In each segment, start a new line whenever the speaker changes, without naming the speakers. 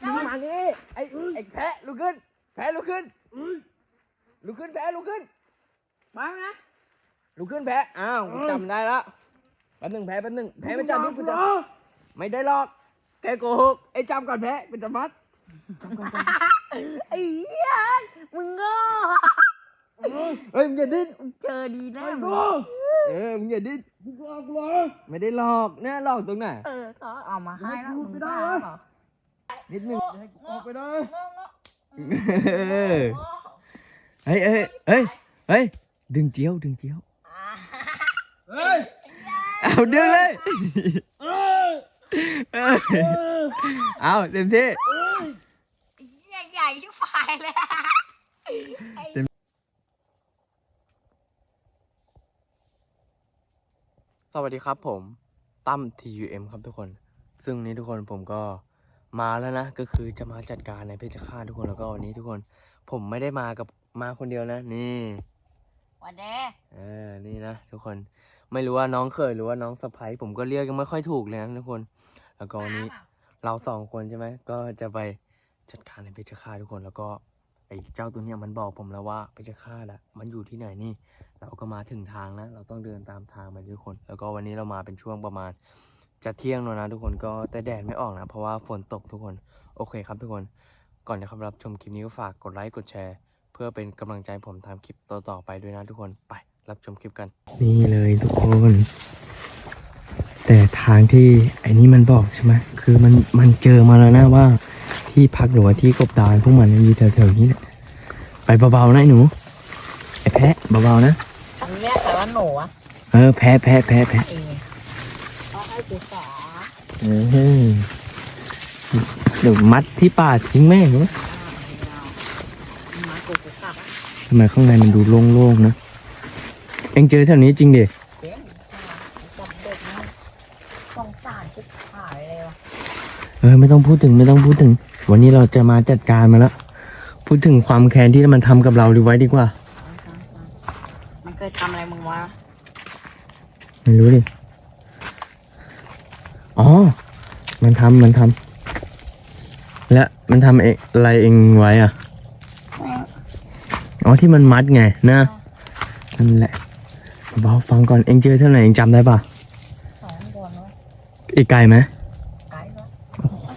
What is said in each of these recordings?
มึงมานี่ไอ้ไอ้แพะลุกขึ้น แพะลุกขึ้นลุกขึ้นแพะลุกขึ้น
มาไง
ลุกขึ้นแพะอ้าวกูจำได้แล้วแป๊บหนึงแพะแป๊บหนึงแพะไม่จำนี่กูจำไม่ได้หรอกแกโกหกไอ้จำก่อนแพะเป็นจำมัดจำก่อนจำ
ไอ้เหี้ยมึงโง่
เฮ้ยมึงอย่าดิ้น
เจอดีแน่
เออมึงอย่าดิ้นไม่ได้หลอกแน่หลอกตรงไหน
เออเขาเอามาให้แล้วมึงได้เปล่า
นิดนึง
ออกไปได้
เออเฮ้ยเฮ้ยเฮ้ยเฮ้ยดึงเจียวดึงเจียว
เฮ้ย
เอาดึงเลย
เอ้ย
เออเอาเต็มที่
เอ้ย
ใหญ่ใหญ่ที่ฝ่ายเลยไอ้
สวัสดีครับผมตั้ม TUM ครับทุกคน ซึ่งนี้ทุกคนผมก็มาแล้วนะก็คือจะมาจัดการในเพชรฆาตทุกคนแล้วก็วันนี้ทุกคน ผมไม่ได้มากับมาคนเดียวนะ นี่
วันเด
เออนี่นะทุกคนไม่รู้ว่าน้องเคยหรือว่าน้องสะพ้ยผมก็เรียกยังไม่ค่อยถูกเลยนะทุกคน แล้วก็วันนี้เราสองคนใช่ไหมก็จะไปจัดการในเพชรฆาตทุกคนแล้วก็ไอ้เจ้าตัวเนี้ยมันบอกผมแล้วว่าเพชรฆาตอะมันอยู่ที่ไหนนี่ เราก็มาถึงทางนะ เราต้องเดินตามทางไปทุกคน แล้วก็วันนี้เรามาเป็นช่วงประมาณ จะเที่ยงแล้วนะทุกคนก็แต่แดดไม่ออกนะ เพราะว่าฝนตกทุกคนโอเคครับทุกคนก่อนจะเข้ารับชมคลิปนี้ก็ฝากกดไลค์กดแชร์ เพื่อเป็นกำลังใจผมทำคลิปต่อๆไปด้วยนะทุกคนไปรับชมคลิปกัน นี่เลยทุกคน แต่ทางที่ไอ้นี่มันบอกใช่ไหมคือมันมันเจอมาแล้วนะว่า ที่พักหรือว่าที่กบดานพวกมันอยู่แถวๆนี้แหละไปเบาๆนะไอ้หนูไอ้แพะเบาๆนะ
มึงเรียกแต่ว่าหนูอะ
เออแพ้แพ้แพ้แพ้
เองเขาให้กูสา
เออเดี๋ยวมัดที่ป่าทิ้งแม่งวะ
มากูกูกลับอะ
ทำไมข้างในมันดูโล่งๆนะเอ็งเจอแถวนี้จริงดิ
เจ๊งจับเด็กนะสงสารชิบหายเลยวะ
เออไม่ต้องพูดถึงไม่ต้องพูดถึง วันนี้เราจะมาจัดการมาแล้วพูดถึงความแค้นที่มันทำกับเราดีไว้ดีกว่า
มันเคยทำอะไรมึงวะ
ไม่รู้ดิอ๋อ มันทำมันทำและมันทำเองอะไรเองไว้อะอ๋อที่มันมัดไงนะนั่นแหละเบาฟังก่อนเองเจอเท่าไหร่เองจำได้ปะ
สองคนวะ
อีกไกลไหม
ไกลวะ
โอ้โห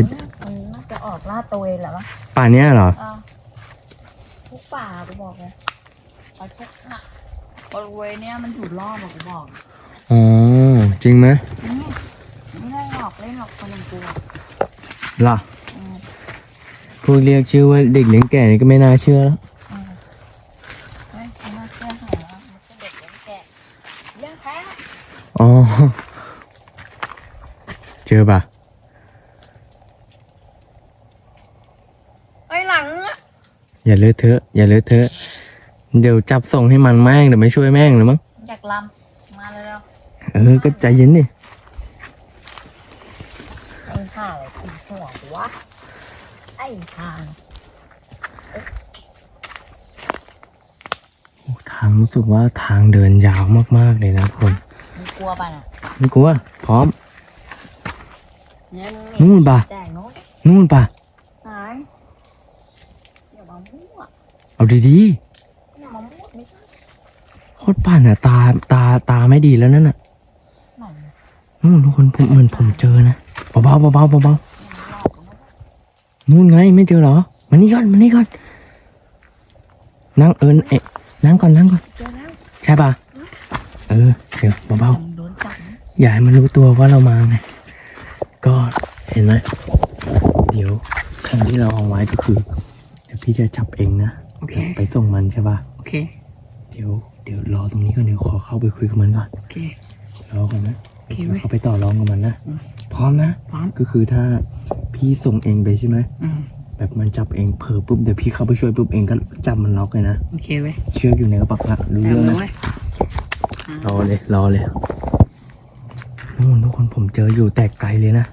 ยแต่
มันน่าจะออกล่าตัวเองแหละวะ
ป่านเนี้ยเหรอ
อะทุกป่ากูบอกเลยเอาทุกน่ะบริเวณเนี้ยมันถูกล่อมากูบอก
อ๋อจริงไหม
อืมไม่ได้หลอกเล่นหรอกคนอย่างกูอะ
ล่ะ
อืม
พวกเรียกชื่อว่าเด็กเลี้ยงแก่นี่ก็ไม่น่าเชื่อแล้ว
อืมเฮ้ยมันน่าเชื่อหาแล้วมันก็เด็กเลี้ยงแกะเลี้ยงแพ้
อ๋อเจอปะ
ไอ้ยหลังอะ
อย่าเลอะเทอะ อย่าเลอะเทอะ เดี๋ยวจับส่งให้มันแม่งเดี๋ยวไม่ช่วยแม่งหรือมั้ง
อยากลำมาเลยแล้ว
เออ ก็ใจเย็นดิ
ไอ้ห่าอะไรตีหัวกูวะไอ้ห่า
โอ้ทางรู้สึกว่าทางเดินยาวมากๆเลยนะทุกคน
มึงกลัวป่ะน่ะ
ไม่กลัวพร้อม
เนี่ยมึง
นู่นป่ะ
แจกโน้ต
นู่นปะ
หายอย่า มามั่ว
เอาดี
อย่ามามั่วไม่ใช่
ๆ โคตรป่านอะ ตาตาตาไม่ดีแล้วนั่นน่ะ
หน่อย
นู่นทุกคนผมเหมือนผมเจอนะเบาๆเบาๆเบาๆ
อย่ามาหลอกกูนะ
นู่นไงไม่เจอเหรอมานี่ก่อนมานี่ก่อนนั่งเอิญเอ๊ะนั่งก่อนนั่งก่อน
เจอแล้ว
ใช่ปะเออ เดี๋ยวเบา
มึงโดนจับนะ
ๆอย่าให้มันรู้ตัวว่าเรามาไง ก็เห็นไหมเดี๋ยวครั้งที่เราเอาไว้ก็คือเดี๋ยว พี่จะจับเองนะ
โอเค
ไปส่งมันใช่ปะ
โอเค
เดี๋ยวเดี๋ยวรอตรงนี้ก่อนเดี๋ยวขอเข้าไปคุยกับมันก่อน
โอเค
รอก่อนนะ
โอเคเว้ย
เขาไปต่อรองกับมันนะ
อืม
พร้อมนะ
พร้อม
ก็คือถ้าพี่ส่งเองไปใช่ไหม
อืม
แบบมันจับเองเผลอปุ๊บเดี๋ยวพี่เข้าไปช่วยปุ๊บเองก็จับมันล็อกเลยนะ
โอเคเว้ย
เชือกอยู่ในกระเป๋าละรู้เรื่องนะ
เว้ย
รอเลย รอเลยนู่นทุกคนผมเจออยู่แต่ไกลเลยนะ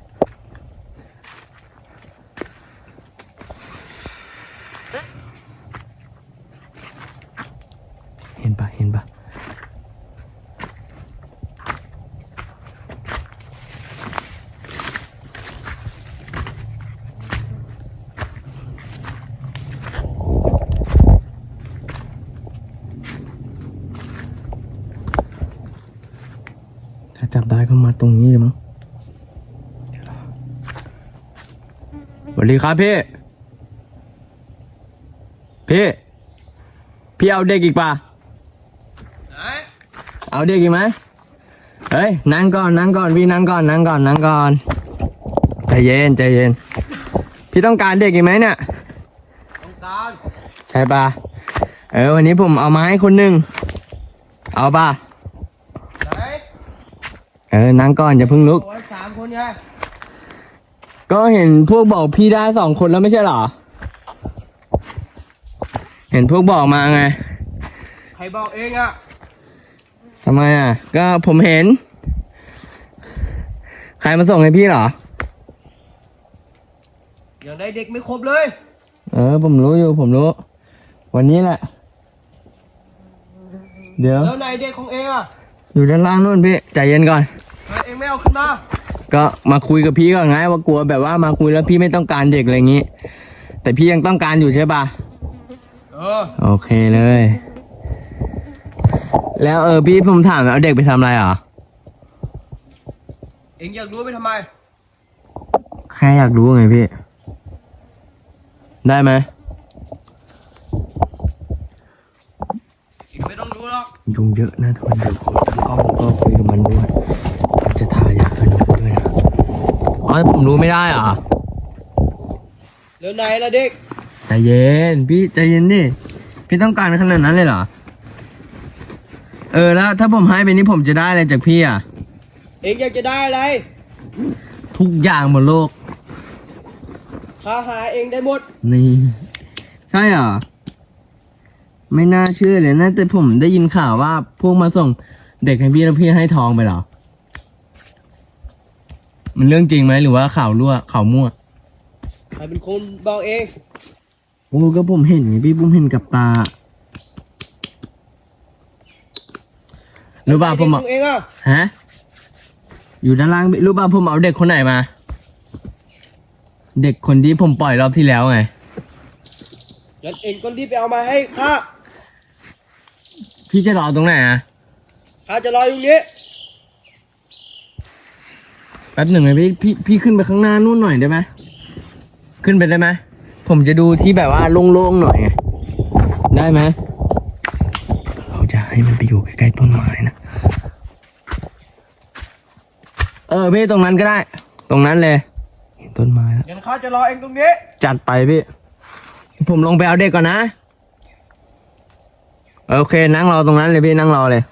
เห็นปะเห็นปะ ถ้าจับได้ก็ มาตรงนี้เลยมั้งสวัสดีครับพี่ พี่ พี่เอาเด็กอีกป่ะ
ไหน
เอาเด็กอีกไหมเฮ้ยนั่งก่อนนั่งก่อนพี่นั่งก่อนนั่งก่อนนั่งก่อนใจเย็นใจเย็น พี่ต้องการเด็กอีกไหมเนี่ย
ต้องการ
ใช่ป่ะเออวันนี้ผมเอามาให้คนหนึ่งเอาป่ะ
ไหน
เออนั่งก่อนอย่าเพิ่งลุก
โอ้ยสามคนไง
ก็เห็นพวกบอกพี่ได้สองคนแล้วไม่ใช่เหรอ เห็นพวกบอกมาไง
ใครบอกเองอะ
ทำไมอะ ก็ผมเห็น ใครมาส่งให้พี่เหรอ
ยังได้เด็กไม่ครบเลย
เออ ผมรู้อยู่ผมรู้ วันนี้แหละ เดี๋ยว
แล้วไหนเด็กของเองอะ
อยู่ด้านล่างนู่นพี่ใจเย็นก่อน
ทำไม เองไม่เอาขึ้นมา
ก็มาคุยกับพี่ก่อนไงว่ากลัวแบบว่ามาคุยแล้วพี่ไม่ต้องการเด็กอะไรอย่างงี้ แต่พี่ยังต้องการอยู่ใช่ปะ
เออ
โอเคเลย แล้วเออพี่ผมถามเอาเด็กไปทำอะไรเหรอ
เองอยากรู้ไปทำไม
แค่อยากรู้ไงพี่ ได้ไหม
เองไม่ต้องรู้หรอก
ยุงเยอะนะทุกคนเดี๋ยวผมตั้งกล้องแล้วก็คุยกับมันด้วยมัน จะทายากันยุงด้วยนะอ๋อผมรู้ไม่ได้เหรอ
แล้วไหนล่ะเด็ก
ใจเย็น พี่ใจเย็นดิพี่ต้องการขนาดนั้นเลยเหรอ เออแล้วถ้าผมให้ไปนี่ผมจะได้อะไรจากพี่อะ
เองอยากจะได้อะไร
ทุกอย่างบนโลก
ข้าหาเองได้หมด
นี่ ใช่เหรอ ไม่น่าเชื่อเลยนะแต่ผมได้ยินข่าวว่าพวกมาส่งเด็กให้พี่แล้วพี่ให้ทองไปเหรอ มันเรื่องจริงไหมหรือว่าข่าวรั่วข่าวมั่ว
ใครเป็นคนบอกเอง
โอ้ก็ผมเห็นไงพี่ผมเห็นกับตารู้ป่ะผม
เด็ก
เอา
ของเองอะ
ฮะ อยู่ด้านล่างรู้ป่ะผมเอาเด็กคนไหนมา เด็กคนที่ผมปล่อยรอบที่แล้วไง
งั้นเองก็รีบไปเอามาให้ข้า
พี่จะรอตรงไหนอะ
ข้าจะรออยู่นี้
แป๊บหนึ่งเลยพี่พี่พี่ขึ้นไปข้างหน้านู่นหน่อยได้ไหมขึ้นไปได้ไหมผมจะดูที่แบบว่าโล่งๆหน่อยไงได้ไหมเราจะให้มันไปอยู่ใกล้ๆต้นไม้นะเออพี่ตรงนั้นก็ได้ ตรงนั้นเลย เห็นต้นไม้แล้ว
งั้นข้าจะรอเองตรงนี้
จัดไปพี่ ผมลงไปเอาเด็กก่อนนะ โอเคนั่งรอตรงนั้นเลยพี่นั่งรอเลย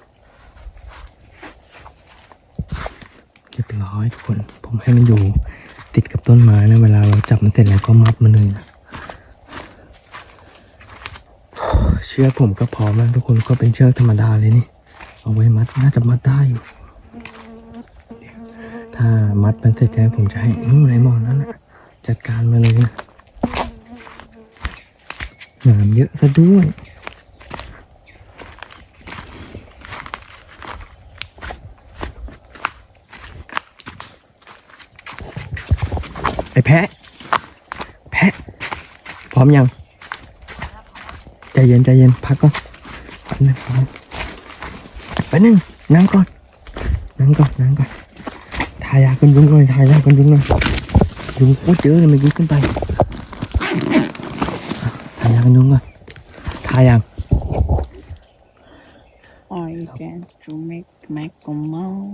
เรียบร้อยทุกคน ผม ให้มันอยู่ติดกับต้นไม้นะ เวลาเราจับมันเสร็จแล้วก็มัดมันเลยนะเชือกผมก็พร้อมแล้วทุกคนก็เป็นเชือกธรรมดาเลยนี่ เอาไว้มัดน่าจะมัดได้อยู่ ถ้ามัดมันเสร็จแล้วผมจะให้นู่นไอ้หมอนนั่นนะจัดการมาเลยนะงานเยอะซะด้วย แพะ แพะ พร้อมยัง ใจเย็นใจเย็นพักก่อนแป๊บนึงแป๊บนึงนั่งก่อน นั่งก่อนนั่งก่อนทายากันยุงหน่อยทายากันยุงหน่อยยุงโคตรเยอะเลยเมื่อกี้ขึ้นไปอะทายากันยุงก่อนทายัง
I get to make make a mouth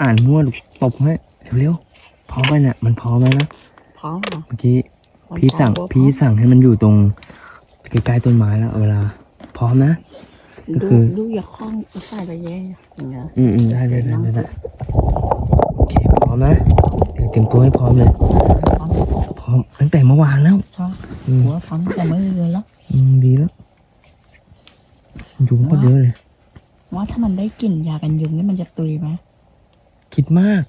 อ่านมั่วหรือตบให้เร็วๆพร้อมไปเนี่ยมันพร้อมแล้วนะ
พร้อมเหรอ
เมื่อกี้พี่สั่งพี่สั่งให้มันอยู่ตรงใกล้ๆต้นไม้แล้วเอาเวลา พร้อมนะ ก็
ดู
คือ
ดูอย่าคล้องใส่ไปแย่อย่างเงี้ย
อืมอืมได้ได้ได้ได้ได้โอเคพร้อมนะเดี๋ยวเตรียมตัวให้พร้อมเลย
พร้อม
พร้อมตั้งแต่เมื่อวานแล้ว
ชอบ
อืม
หัวพร้อมแต่ไม่เลยแล้ว
อืมดีแล้วยุงก็เยอะเลย
ว่าถ้ามันได้กลิ่นยากันยุงนี่มันจะตุยไหม
คิดมาก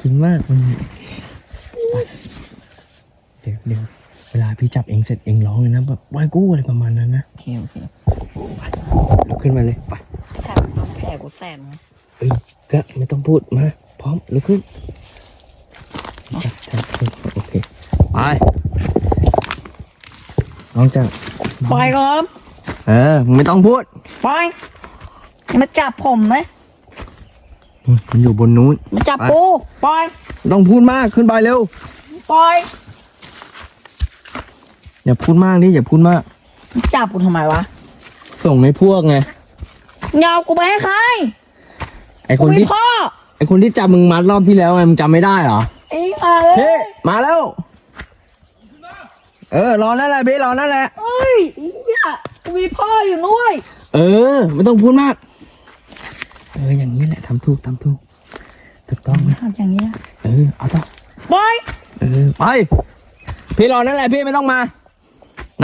คิดมากมันไป เดี๋ยวเดี๋ยวเวลาพี่จับเองเสร็จเองร้องเลยนะแบบไหวกู้อะไรประมาณนั้นนะ
โอเคโอเค
ลุกขึ้นมาเลยไป
แผลแผลกูแสบนะ
เอ้ยก็ไม่ต้องพูดมาพร้อมลุกขึ้นจับแทนขึ้นโอเคไปน้องจัง
ปล่อยก่อน
เออมึงไม่ต้องพูด
ปล่อยอย่ามาจับผมไหม
นู่นมันอยู่บนนู้น
มันจับกูปล่อย
ต้องพูดมากขึ้นไปเร็ว
ปล่อย
อย่าพูดมากดิอย่าพูดมาก
มันจับกูทำไมวะ
ส่งให้พวกไง
เงากูไปให้ใคร
ไอค
กู
น
มี
ที่
พ่อ
ไอคนที่จับมึงมัดรอบที่แล้วไงมึงจำไม่ได้เหรอ
ไอ้ห่าเอ้
เฮ้
ย
มาแล้ว เออ รอนั่นแหละเบ้รอนั่นแหละ
เอ้ยไอ้เหี้ยกูมีพ่ออยู่ด้วย
เออ ไม่ต้องพูดมาก เออ อย่างนี้แหละทำถูกทำถูก ถูกต้องนะ
ทำอย่างนี้นะ
เออ เอาต่อ
ปล่อย
เออ ไป พี่รอนั่นแหละพี่ไม่ต้องมา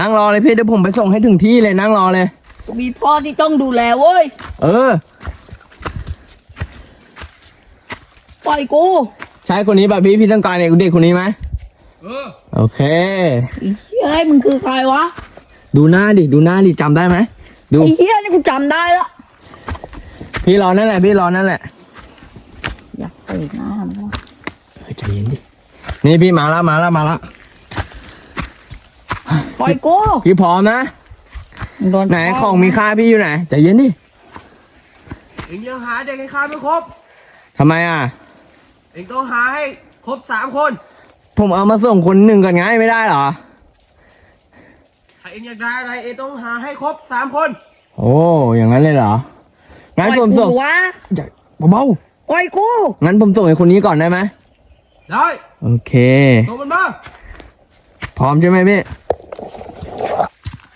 นั่งรอเลยพี่เดี๋ยวผมไปส่งให้ถึงที่เลยนั่งรอเลย
กูมีพ่อที่ต้องดูแลเว้ย
เออ
ปล่อยกู
ใช่คนนี้ป่ะพี่พี่ต้องการเด็กเด็กคนนี้ไหม
เออ
โอเค
ไอ้เหี้ยเฮ้ยมึงคือใครวะ
ดูหน้าดิดูหน้าดิจำได้ไหมดู
ไอ้เหี้ยนี่กูจำได้แล้ว
พี่รอนั่นแหละพี่รอนั่นแหละ
อยากเตะหน้ามันวะ
เฮ้ยใจเย็นดินี่พี่มาแล้วมาแล้วมาแล้ว
ปล่อยกู
พี่พร้อมนะ
มึโดน
ไหนของมีค่าพี่อยู่ไหนใจเย็นดิ
เอ็งยังหาเด็กให้ข้าไม่ครบ
ทำไมอะ
เอ็งต้องหาให้ครบสามคน
ผมเอามาส่งคนหนึ่งก่อนไงไม่ได้เหรอ
ถ้าเอ็งอยากได้อะไรเอ็งต้องหาให้ครบสามคน
โอ้อย่างนั้นเลยเหรองั้นผมส่ง
ปล่อยกูวะ
อย่าเบา
ปล่อยกู
ๆงั้นผมส่งไอ้คนนี้ก่อนได้ไหม
ได้
โอเค
ส่งมันมา
พร้อมใช่ไหมพี่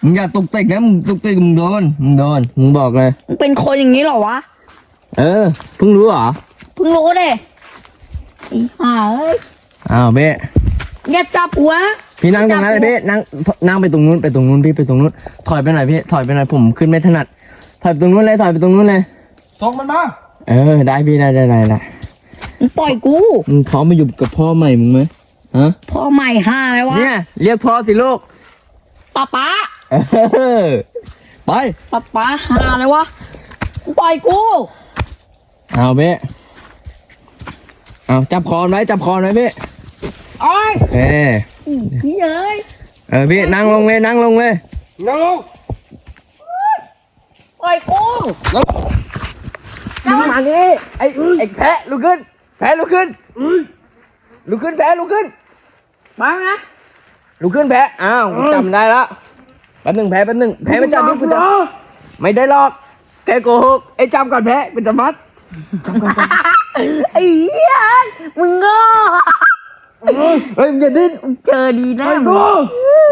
มึงอย่าตกติกนะมึงตกติกมึงโดนมึงโดนมึงบอกเลย
มึงเป็นคนอย่างนี้เหรอวะ
เออเพิ่งรู้เหรอ
เพิ่งรู้เด้ไอ้ห่าเอ้ย
อ้าวเบ้
อย่าจับหัว
พี่นั่งตรงนั้นเลยพี่นั่งนั่งไปตรงนู้นไปตรงนู้นพี่ไปตรงนู้นถอยไปหน่อยพี่ถอยไปหน่อยผมขึ้นไม่ถนัด ถอยไปตรงนู้นเลยถอยไปตรงนู้นเลย
ส่งมันมา
เออ ได้พี่ได้ได้ได้ได้
มึงปล่อยกู
มึงพร้อมมาอยู่กับพ่อใหม่มึงไหมฮะ
พ่อใหม่ห่าอะไรวะ
เนี่ยเรียกพ่อสิลูก
ป้าป้า
เออไป
ป้าป้าห่าอะไรวะมึงปล่อยกู
เอาเบ้เอาจับคอไว้จับคอไว้พี่
โอ้ย
เออ
อีพี่เอ้ย
เออพี่นั่งลงเลยนั่งลงเลย
นั่งลง
ปล่อยกู
มึงมานี่ไอ้ไอ้แพะลุกขึ้น แพะลุกขึ้นลุกขึ้นแพะลุกขึ้น
มาไง
ลุกขึ้นแพะอ้าวกูจำได้แล้วแป๊บหนึงแพะแป๊บหนึงแพะไม่จับนี่กูจับไม่ได้หรอกแกโกหกไอ้จำก่อนแพะเป็นจะมัดจำก่อนจำ
ไอ้เหี้ยมึงโง่
เฮ้ยมึงอย่าดิ้น
เจอดีแน่มึง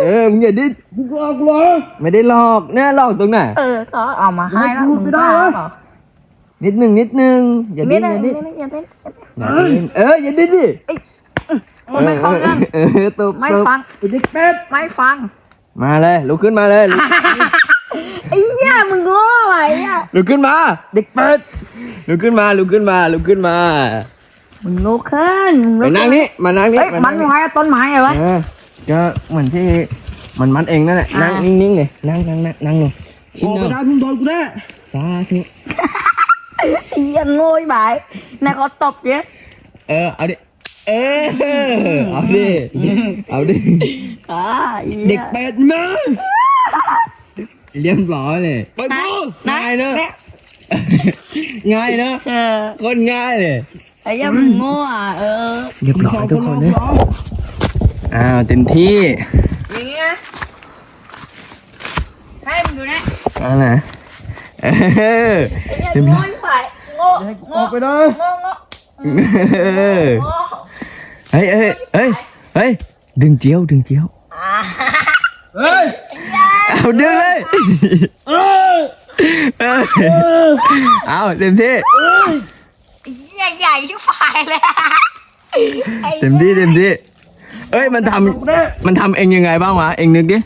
เออมึงอย่าดิ้น
มึงหลอกเหรอ
ไม่ได้หลอกแน่หลอกตรงไหน
เออเขาเอามาให้แล้ว
มึ
มึ
ง
ง
ไม่
ก
ได้
ล้า
เหรอ
เปล่า
นิดหนึ่งนิดหนึ่งอย่า
ไม่
ดิ้น
ได้
อย่า
ไม่
ดิ้น
ได้อย่าเต้น
อย่าดิ้นเอออย่าดิ้นดิ
มันไม่เข้าเรื่อง
เออตบ
ไม่
ตบ
ฟัง
ไอ้เด็กเป็ด
ไม่ฟัง
มาเลยลุกขึ้นมาเลยลุก
ไอ้เหี้ยมึงโง่ไอ้เนี่ย
ลุกขึ้นมา เด็กเปิดลุกขึ้นมาลุกขึ้นมาลุกขึ้นมา
มึงลุกขึ้นมึ
ไป
ลุก
นั่ง
ขึ้
นี่มานั่งนี่
เฮ้ย
มา
มั
นั่
น
งนี่
ไม้ต้นไม้ไงวะ
เออก็เหมือนที่มันมัดเองนั่นแหละ
อ่า
นั่งนิ่งๆเลยนั่งนั่งนั่งนั่งลง
อ
ชิ้น
อก
เดี
ไป
ยว
ได้มึงโดนกูแน่
สาธุ
ไอ้เหี้ยโง่ไอ้บ่ายนายเขาตบเนี่ย
เออเอาดิ เออเอาดิเอาดิ
อ่าไอ้
เด็
เด็
ก
ก
เป็ดมาเรียบร้อยเลย
ไปกู
ง่ายเนอะง่ายเนอะ
เออ
คนง่ายเลย
ไอ้เหี้ยมึงโง่อะเออ
เรียบร้อยทุกคน
เล
เลยยอ้าวเต็มที่
อย่างเงี้ยให้มึงดูนะ
เอะไรเออ
ไอ้เหี้ยโง่ไอ้บ่ายโง่
ให้กู
โง่
ออกไปได้
โง่โง่
เออ
โง่
เฮ้ยเฮ้ยเฮ้ยเฮ้ยดึงเจียวดึง เจียว
อ่า
เฮ้ย
เอาดึงเลย
เอ้ย
เออเอาเต็มที่
เอ้ย
ไอ้เหี้ยใหญ่ที่ฝ่ายเลยไอ้
เต็มที่เต็มที่เอ้ยมันท
โดนกูแน่ำ
มันทำเองยังไงบ้างวะเองนึกดิ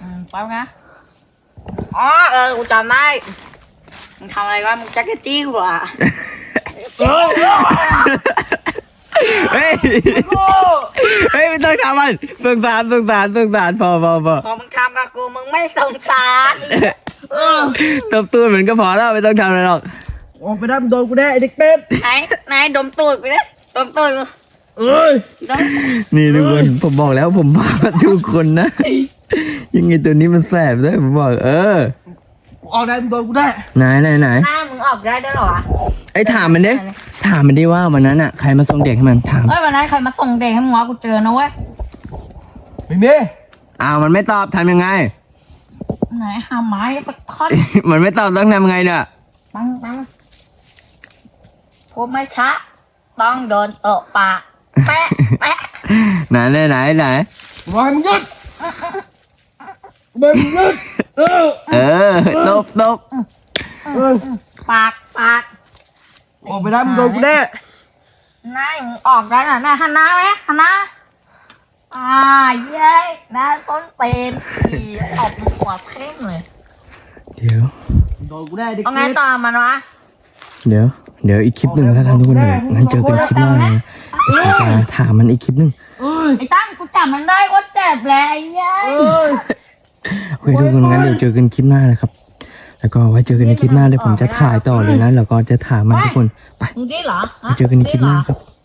อืมแป๊บนะอ๋อเออกูจำได้มึงทำอะไรวะมึงแจ็คเก็ตจี้กูเหรอะ
เอ้ย
เฮ้ย เฮ้ยไม่ต้องทำมันสงสารสงสารสงสารพอพอพอ
พอมึงทำกับกูมึงไม่สงสาร
เออ
ตบตูนเหมือนก็พอแล้วไม่ต้องทำอะไรหรอก
ออกไปได้มึงโดนกูแน่ไอ้เด็กเป็ด
ไหนไหนดมตูดกูดิดมตูดกู
เอ้ย
ดม
นี่ทุกคนผมบอกแล้วผมพาทุกคนนะยังไงตัวนี้มันแสบด้วยผมบอก เออ
กู ออกได้มึงโดนกูแน่
ไหนไหนไหน
หน้ามึงออกได้ด้วยเหรอวะ
ไอ้ยถามมันดิถามมันดิว่าวันนั้นอะใครมาส่งเด็กให้มันถาม
เอ้ยวันนั้นใครมาส่งเด็กให้มึงวะกูเจอนะเว้ย
ไม่มี
อ้าวมันไม่ตอบทำยังไง
ไหนหาไม้ไปค่อน
มันไม่ตอบต้องทำยังไงเนี่ย
ปังปังพูดไม่ช้าต้องโดนเตะปากแปะแปะ
ไหนไหนไหนไหน
บอกให้มึงหยุดมึงหยุด เออ
เออตบตบ
เออ
ปากปาก
ออกไปได้มึงโดนกูแน่
นายมึงออกได้น่ะนายหันหน้าไหมหันหน้าอ่าเย้ยหน้าต้นเป็นอีออกหัวเพ่งเลย
เดี๋ยว
โดนกูแน่ดิ
เอาไงต่อมันวะ
เดี๋ยว เดี๋ยวอีกคลิปหนึ่งแล้วกันทุกคนเดี๋ยวงั้นเจอกันคลิปหน้านะเราจะถามมันอีกคลิปหนึ่ง
เอ้ย
ไอ้ตั้งกูจับมันได้ว่าเจ็บแหละไอ้เย้ย
เอ้ย
โอเคทุกคนงั้นเดี๋ยวเจอกันคลิปหน้านะครับ แล้วก็ไว้เจอกันในคลิปหน้าเลยผมจะถ่ายต่อเลยนะ แล้วก็จะถามมันทุกคน ไป
มึงได้เหรอฮะ
ไว้เจอกันในคลิปหน้าครับ
ได้เรอ